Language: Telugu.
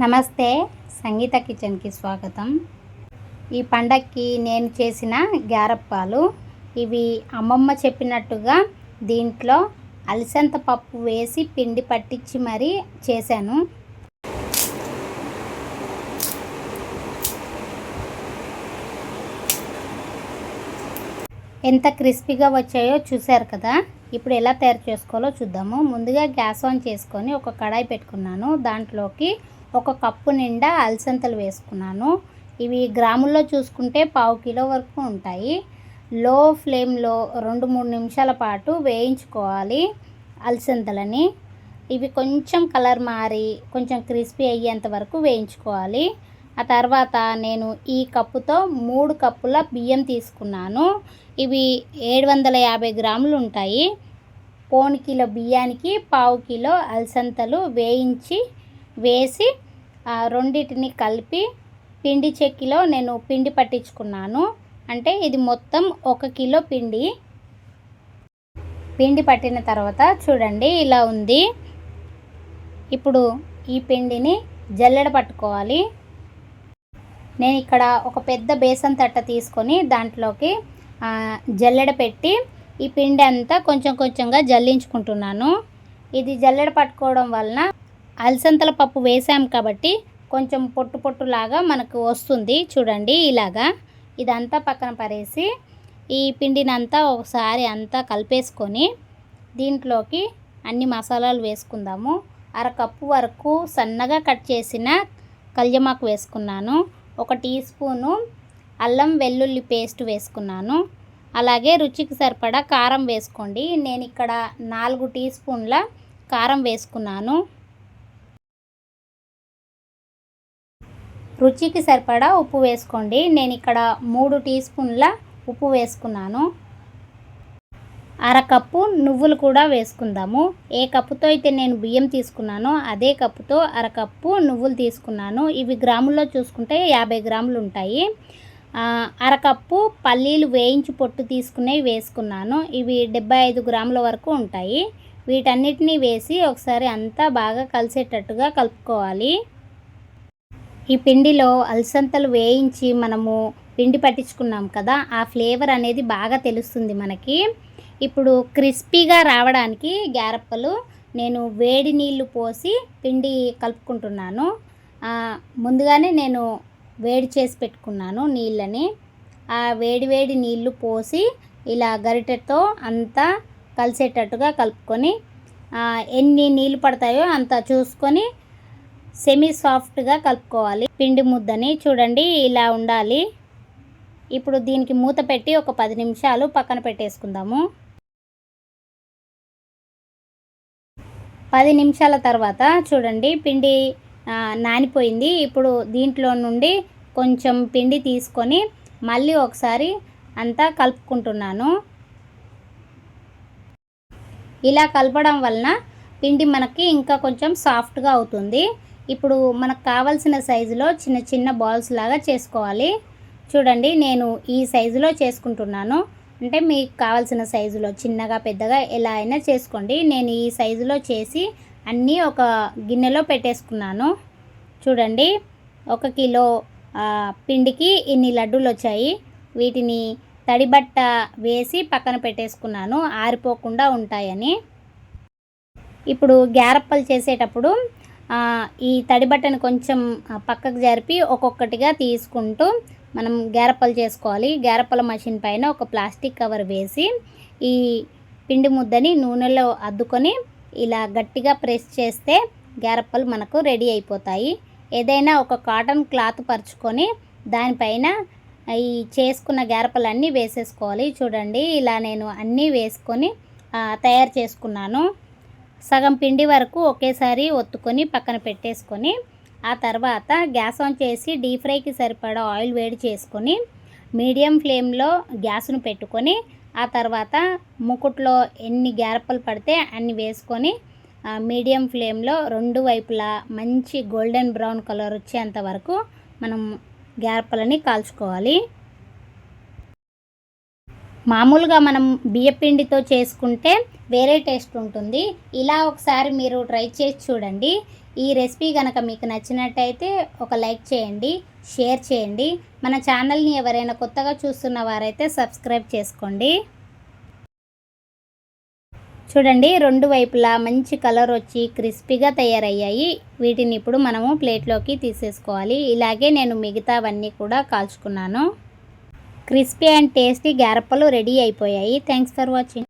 నమస్తే సంగీత కిచెన్కి స్వాగతం. ఈ పండక్కి నేను చేసిన గ్యారప్పాలు ఇవి అమ్మమ్మ చెప్పినట్టుగా దీంట్లో అలసంత పప్పు వేసి పిండి పట్టించి మరీ చేశాను. ఎంత క్రిస్పీగా వచ్చాయో చూశారు కదా? ఇప్పుడు ఎలా తయారు చేసుకోవాలో చూద్దాము. ముందుగా గ్యాస్ ఆన్ చేసుకొని ఒక కడాయి పెట్టుకున్నాను. దాంట్లోకి ఒక కప్పు నిండా అలసంతలు వేసుకున్నాను. ఇవి గ్రాముల్లో చూసుకుంటే పావు కిలో వరకు ఉంటాయి. లో ఫ్లేమ్లో రెండు మూడు నిమిషాల పాటు వేయించుకోవాలి అలసంతలని ఇవి కొంచెం కలర్ మారి కొంచెం క్రిస్పీ అయ్యేంత వరకు వేయించుకోవాలి. ఆ తర్వాత నేను ఈ కప్పుతో మూడు కప్పుల బియ్యం తీసుకున్నాను. ఇవి ఏడు వందల యాభై గ్రాములు ఉంటాయి. పోను కిలో బియ్యానికి పావు కిలో అలసంతలు వేయించి వేసి రెండింటిని కలిపి పిండి చెక్కిలో నేను పిండి పట్టించుకున్నాను. అంటే ఇది మొత్తం ఒక కిలో పిండి. పిండి పట్టిన తర్వాత చూడండి ఇలా ఉంది. ఇప్పుడు ఈ పిండిని జల్లెడ పట్టుకోవాలి. నేను ఇక్కడ ఒక పెద్ద బేసన్ తట్ట తీసుకొని దాంట్లోకి జల్లెడ పెట్టి ఈ పిండి అంతా కొంచెం కొంచెంగా జల్లించుకుంటున్నాను. ఇది జల్లెడ పట్టుకోవడం వలన అలసంతల పప్పు వేసాం కాబట్టి కొంచెం పొట్టు పొట్టులాగా మనకు వస్తుంది. చూడండి ఇలాగా. ఇదంతా పక్కన పరేసి ఈ పిండిని అంతా ఒకసారి అంతా కలిపేసుకొని దీంట్లోకి అన్ని మసాలాలు వేసుకుందాము. అరకప్పు వరకు సన్నగా కట్ చేసిన కల్యమాకు వేసుకున్నాను. ఒక టీ స్పూను అల్లం వెల్లుల్లి పేస్ట్ వేసుకున్నాను. అలాగే రుచికి సరిపడా కారం వేసుకోండి. నేను ఇక్కడ నాలుగు టీ స్పూన్ల కారం వేసుకున్నాను. రుచికి సరిపడా ఉప్పు వేసుకోండి. నేను ఇక్కడ మూడు టీ స్పూన్ల ఉప్పు వేసుకున్నాను. అరకప్పు నువ్వులు కూడా వేసుకుందాము. ఏ కప్పుతో అయితే నేను బియ్యం తీసుకున్నానో అదే కప్పుతో అరకప్పు నువ్వులు తీసుకున్నాను. ఇవి గ్రాముల్లో చూసుకుంటే యాభై గ్రాములు ఉంటాయి. అరకప్పు పల్లీలు వేయించి పొట్టు తీసుకునేవి వేసుకున్నాను. ఇవి డెబ్బై ఐదు గ్రాముల వరకు ఉంటాయి. వీటన్నిటిని వేసి ఒకసారి అంతా బాగా కలిసేటట్టుగా కలుపుకోవాలి. ఈ పిండిలో అలసంతలు వేయించి మనము పిండి పట్టించుకున్నాం కదా ఆ ఫ్లేవర్ అనేది బాగా తెలుస్తుంది మనకి. ఇప్పుడు క్రిస్పీగా రావడానికి గ్యారప్పలు నేను వేడి నీళ్ళు పోసి పిండి కలుపుకుంటున్నాను. ముందుగానే నేను వేడి చేసి పెట్టుకున్నాను నీళ్ళని. ఆ వేడి వేడి నీళ్ళు పోసి ఇలా గరిటెతో అంతా కలిసేటట్టుగా కలుపుకొని ఎన్ని నీళ్ళు పడతాయో అంత చూసుకొని సెమీ సాఫ్ట్గా కలుపుకోవాలి. పిండి ముద్దని చూడండి ఇలా ఉండాలి. ఇప్పుడు దీనికి మూత పెట్టి ఒక పది నిమిషాలు పక్కన పెట్టేసుకుందాము. పది నిమిషాల తర్వాత చూడండి పిండి నానిపోయింది. ఇప్పుడు దీంట్లో నుండి కొంచెం పిండి తీసుకొని మళ్ళీ ఒకసారి అంతా కలుపుకుంటున్నాను. ఇలా కలపడం వలన పిండి మనకి ఇంకా కొంచెం సాఫ్ట్గా అవుతుంది. ఇప్పుడు మనకు కావలసిన సైజులో చిన్న చిన్న బాల్స్ లాగా చేసుకోవాలి. చూడండి నేను ఈ సైజులో చేసుకుంటున్నాను. అంటే మీకు కావాల్సిన సైజులో చిన్నగా పెద్దగా ఎలా అయినా చేసుకోండి. నేను ఈ సైజులో చేసి అన్నీ ఒక గిన్నెలో పెట్టేసుకున్నాను. చూడండి ఒక కిలో పిండికి ఇన్ని లడ్డూలు వచ్చాయి. వీటిని తడిబట్ట వేసి పక్కన పెట్టేసుకున్నాను. ఆరిపోకుండా ఉంటాయని. ఇప్పుడు గ్యారప్పలు చేసేటప్పుడు ఈ తడి బట్టను కొంచెం పక్కకు జరిపి ఒక్కొక్కటిగా తీసుకుంటూ మనం గ్యారప్పలు చేసుకోవాలి. గ్యారప్పల మషిన్ పైన ఒక ప్లాస్టిక్ కవర్ వేసి ఈ పిండి ముద్దని నూనెలో అద్దుకొని ఇలా గట్టిగా ప్రెస్ చేస్తే గ్యారప్పలు మనకు రెడీ అయిపోతాయి. ఏదైనా ఒక కాటన్ క్లాత్ పరుచుకొని దానిపైన ఈ చేసుకున్న గ్యారపలన్నీ వేసేసుకోవాలి. చూడండి ఇలా నేను అన్నీ వేసుకొని తయారు చేసుకున్నాను. సగం పిండి వరకు ఒకేసారి ఒత్తుకొని పక్కన పెట్టేసుకొని ఆ తర్వాత గ్యాస్ ఆన్ చేసి డీప్ ఫ్రైకి సరిపడా ఆయిల్ వేడి చేసుకొని మీడియం ఫ్లేమ్లో గ్యాస్ను పెట్టుకొని ఆ తర్వాత ముకుట్లో ఎన్ని గ్యారపలు పడితే అన్ని వేసుకొని మీడియం ఫ్లేమ్లో రెండు వైపులా మంచి గోల్డెన్ బ్రౌన్ కలర్ వచ్చేంత వరకు మనం గ్యారపలని కాల్చుకోవాలి. మామూలుగా మనం బియ్యపిండితో చేసుకుంటే వేరే టేస్ట్ ఉంటుంది. ఇలా ఒకసారి మీరు ట్రై చేసి చూడండి. ఈ రెసిపీ కనుక మీకు నచ్చినట్టయితే ఒక లైక్ చేయండి షేర్ చేయండి. మన ఛానల్ని ఎవరైనా కొత్తగా చూస్తున్న వారైతే సబ్స్క్రైబ్ చేసుకోండి. చూడండి రెండు వైపులా మంచి కలర్ వచ్చి క్రిస్పీగా తయారయ్యాయి. వీటిని ఇప్పుడు మనము ప్లేట్లోకి తీసేసుకోవాలి. ఇలాగే నేను మిగతావన్నీ కూడా కాల్చుకున్నాను. క్రిస్పీ అండ్ టేస్టీ గారప్పలు రెడీ అయిపోయాయి. Thanks for watching.